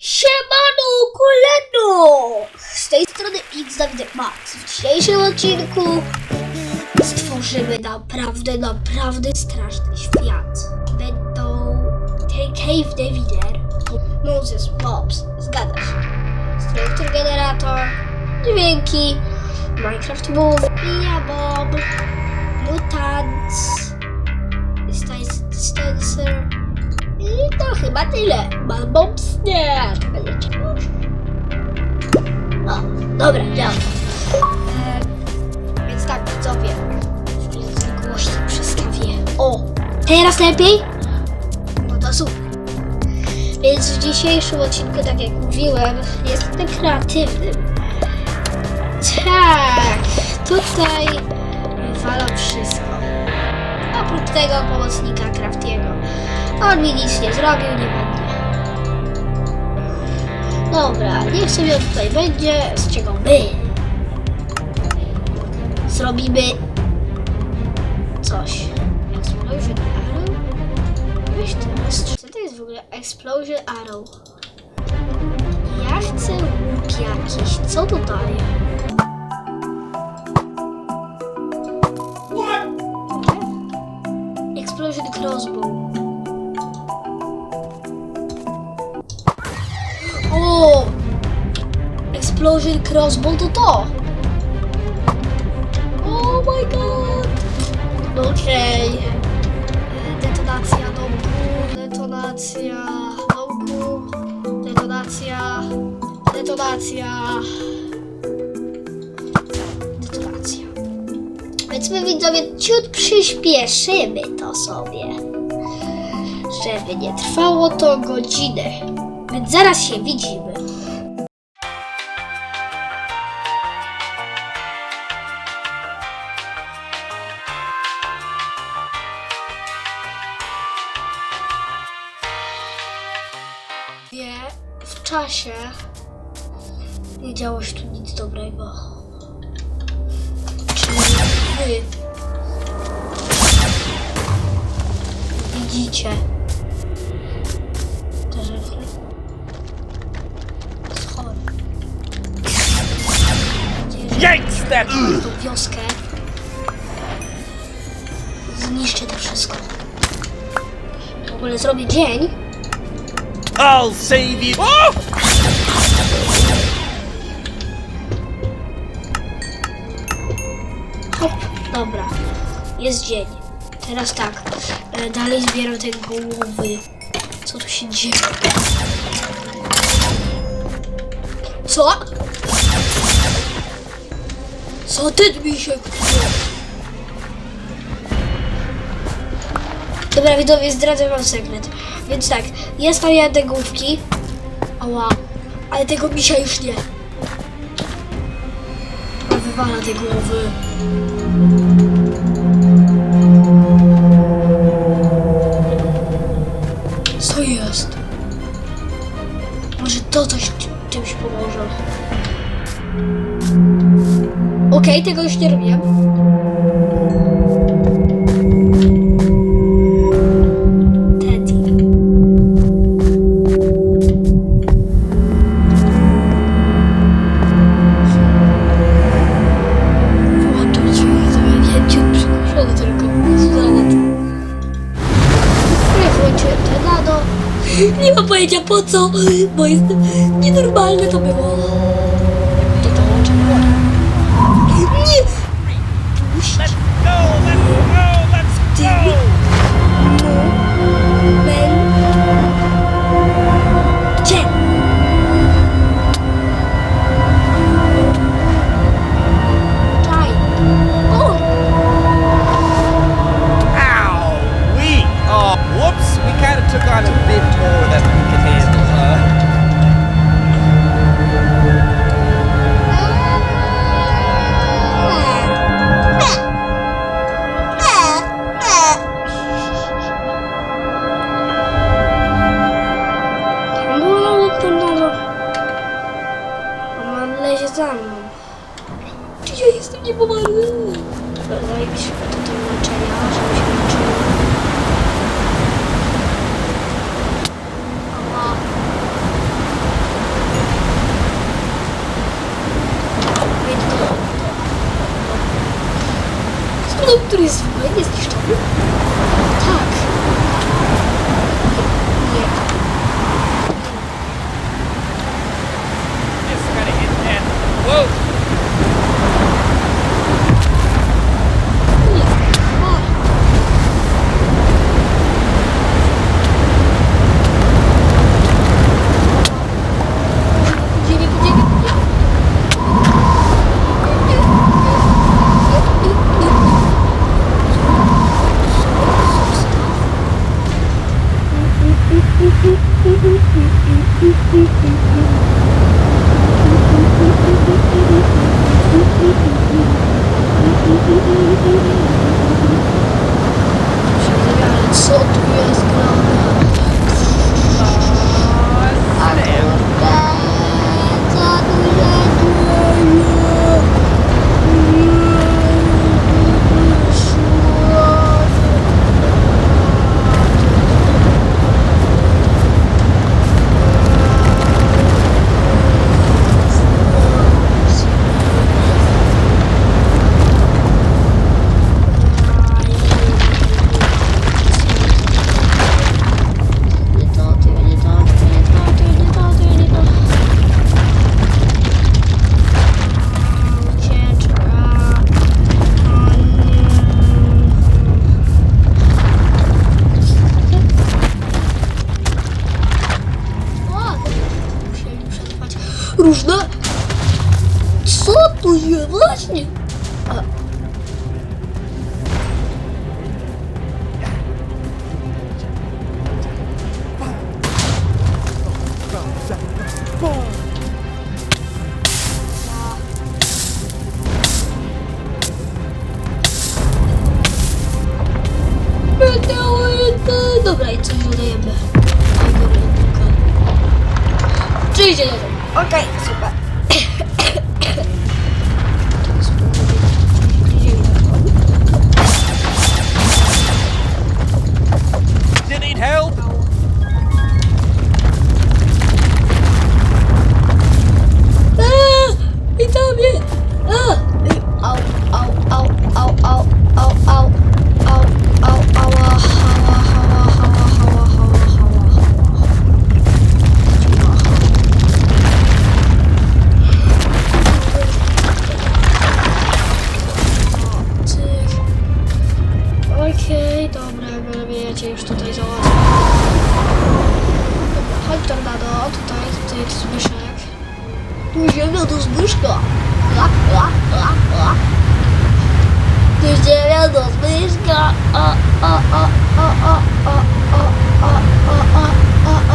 Siemano, koleno! Z tej strony X Dawidek Max. W dzisiejszym odcinku stworzymy naprawdę, naprawdę straszny świat. Będą Cave Davider, Moses Pops, zgadza się. Struktur generator, dźwięki, Minecraft Move, Mia Bob, Mutants, Stancer, i to chyba tyle. Mam bombs? Nie. Czekajcie. O, dobra, działa. E, więc tak, widzowie. W głośniej przestawię. O, teraz lepiej? No to super. Więc w dzisiejszym odcinku, tak jak mówiłem, jestem kreatywnym. Tak, tutaj walam wszystko. Oprócz tego pomocnika Craftiego. On mi nic nie zrobił, nie będę. Dobra, niech sobie tutaj będzie, z czego my zrobimy coś. Explosion Arrow? Weź teraz. Co to jest w ogóle Explosion Arrow? Ja chcę łuk jakiś. Co to daje? Explosion Crossbow. O! Explosion Crossbow to to! Oh my god! Okej. Detonacja domku, detonacja domku, detonacja, detonacja. Detonacja. Więc my widzowie ciut przyspieszymy to sobie. Żeby nie trwało to godzinę. Więc zaraz się widzimy. Wie, w czasie nie działo się tu nic dobrego. Czyli wy widzicie Gangster! tą wioskę zniszczę to wszystko. W ogóle zrobię dzień, I'll save you! Oh! Hop, dobra. Jest dzień. Teraz tak. E, dalej zbieram te głowy. Co tu się dzieje? Co? Co ty mi się Dobra, widzowie, zdradzę wam sekret. Więc tak, ja stawiam te główki. Ała. Ale tego misia już nie. A wywala te głowy. Co jest? Może to coś czymś pomoże. Okej, tego już nie robię. Nie mam pojęcia po co, bo jest nienormalne to było. Push Daję mi Solto minhas granadas. Agora. właśnie! A... Dobra, i coś dodajemy. Przyjdzie jeden. Okej, okay, super. Меня зовут Вспышка. А, а, а, а. Ты тебя зовут Вспышка. А, а, а, а, а, а, а, а, а, а.